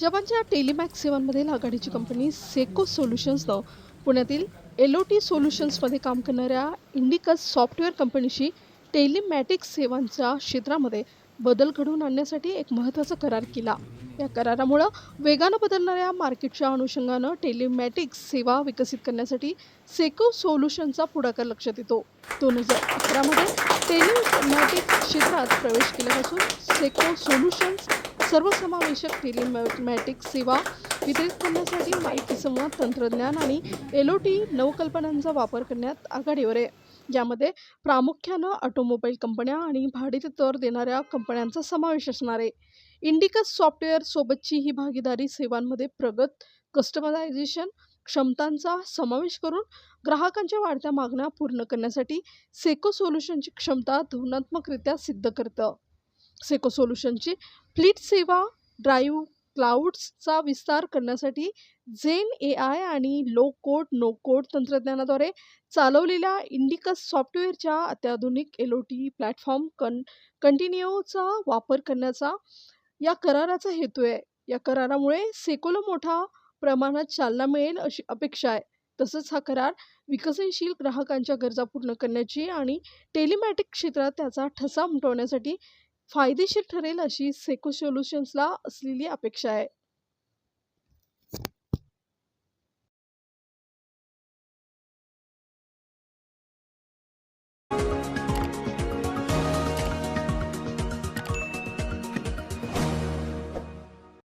जपानच्या टेलिमॅक्स सेवांमधील आघाडीची कंपनी सेको सोल्युशन्सनं पुण्यातील एल ओ टी सोल्युशन्समध्ये काम करणाऱ्या इंडिकस सॉफ्टवेअर कंपनीशी टेलिमॅटिक्स सेवांच्या क्षेत्रामध्ये बदल घडवून आणण्यासाठी एक महत्त्वाचा करार केला. या करारामुळं वेगानं बदलणाऱ्या मार्केटच्या अनुषंगानं टेलिमॅटिक्स सेवा विकसित करण्यासाठी सेको सोल्युशनचा पुढाकार लक्षात येतो. दोन हजार अकरामध्ये टेलिमॅटिक्स क्षेत्रात प्रवेश केल्यापासून सेको सोल्युशन्स सर्वसमावेशक टेलिमॅटिक सेवा वितरित करण्यासाठी माहिती संवाद तंत्रज्ञान आणि एल ओ टी नवकल्पनांचा वापर करण्यात आघाडीवर आहे. यामध्ये प्रामुख्यानं ऑटोमोबाईल कंपन्या आणि भाडेतत्त्वावर देणाऱ्या कंपन्यांचा समावेश असणार आहे. इंडिकस सॉफ्टवेअर सोबतची ही भागीदारी सेवांमध्ये प्रगत कस्टमायझेशन क्षमतांचा समावेश करून ग्राहकांच्या वाढत्या मागण्या पूर्ण करण्यासाठी सेको सोल्युशनची क्षमता धोरणात्मकरित्या सिद्ध करतं. सेको सोल्युशनची फ्लीट सेवा ड्राईव्ह क्लाउड्सचा विस्तार करण्यासाठी झेन ए आय आणि लो कोड नो कोड तंत्रज्ञानाद्वारे चालवलेल्या इंडिकस सॉफ्टवेअरच्या अत्याधुनिक एल ओ टी प्लॅटफॉर्म कन कंटिन्यूचा वापर करण्याचा या कराराचा हेतू आहे. या करारामुळे सेकोला मोठा प्रमाणात चालना मिळेल अशी अपेक्षा आहे. तसंच हा करार विकसनशील ग्राहकांच्या गरजा पूर्ण करण्याची आणि टेलिमॅटिक क्षेत्रात त्याचा ठसा उमटवण्यासाठी फायदेशीर ठरेल अशी सेको सोल्युशन्सला असलेली अपेक्षा आहे.